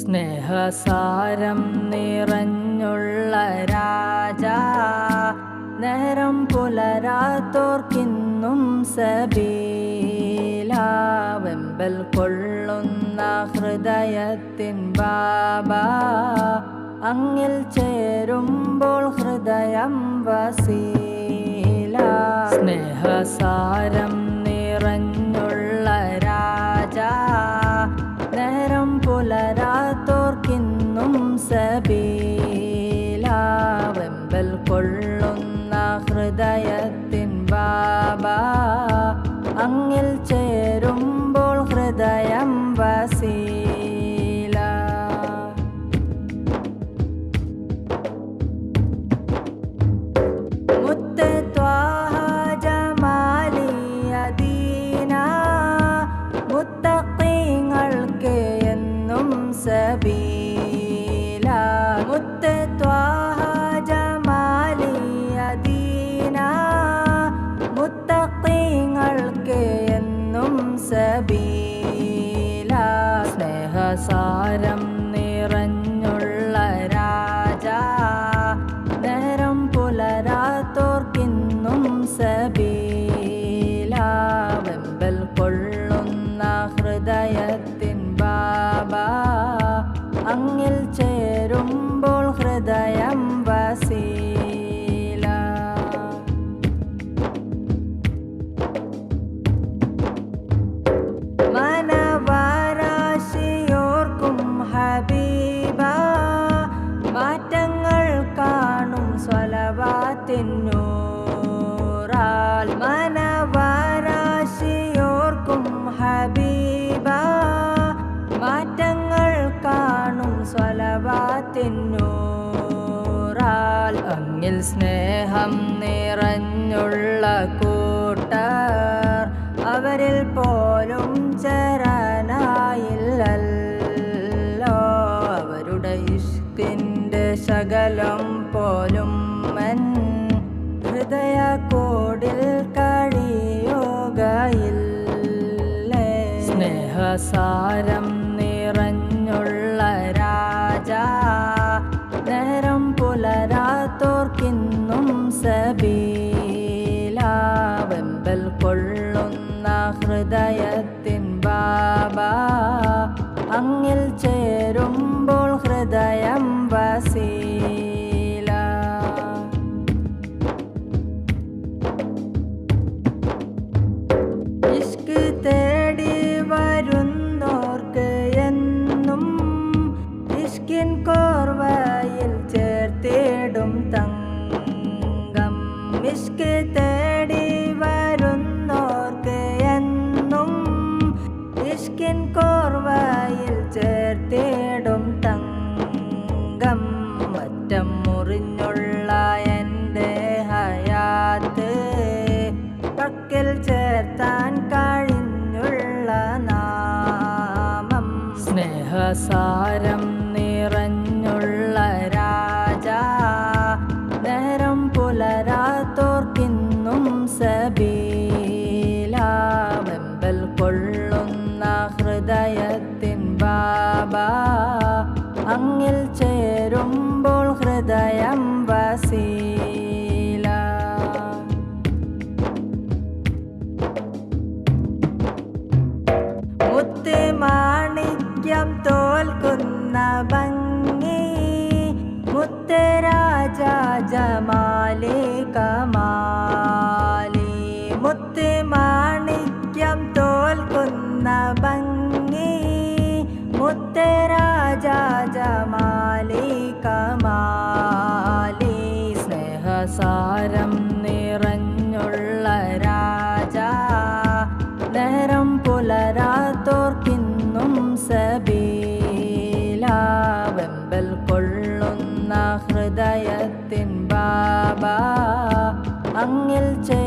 സ്നേഹസാരം നിറഞ്ഞുള്ള രാജ നേരം പുലരാത്തോർക്കിന്നും സബീല വെമ്പൽ കൊള്ളുന്ന ഹൃദയത്തിൻ ബാബ അങ്ങിൽ ചേരുമ്പോൾ ഹൃദയം വസീല. സ്നേഹസാരം സ്നേഹസാരം നിറഞ്ഞുള്ള രാജാ. നേരം പുലരാത്തോർക്കിന്നും സബീല വെമ്പൽ കൊള്ളുന്ന ഹൃദയത്തിൻ ബാബ. അങ്ങിൽ ചേരുമ്പോൾ സ്നേഹം നിറഞ്ഞുള്ള കൂട്ടർ അവരിൽ പോലും ചേരാനായില്ലല്ലോ. അവരുടെ ഇഷ്കിന്റെ ശകലം പോലും മൻ ഹൃദയ കോടിൽ കഴിയുകയില്ലേ. സ്നേഹസാരം അങ്ങിൽ ചേരുമ്പോൾ ഹൃദയം വസീല. ഇഷ്ക് തേടി വരുന്നോർക്ക് എന്നും ഇഷ്കിൻ കോർവയിൽ ചേർത്തിടും തങ്കം. ഇഷ്ക് തേടി വരുന്നോർക്ക് എന്നും ഇഷ്കിൻ കോർവയിൽ സ്നേഹസാരം നിറഞ്ഞുള്ള രാജ. നേരം പുലരാത്തോർക്കിന്നും സബീല വെമ്പൽ കൊള്ളുന്ന ഹൃദയത്തിൻ ബാബ. അങ്ങിൽ ചേരുമ്പോൾ ഹൃദയം വസീല. മുത്ത് മാണിക്യം തോൽക്കുന്ന ഭംഗി മുത്തരാജ ജമാലേ കമാ. തെൻ ബാബ അങ്ങിൽ ചേ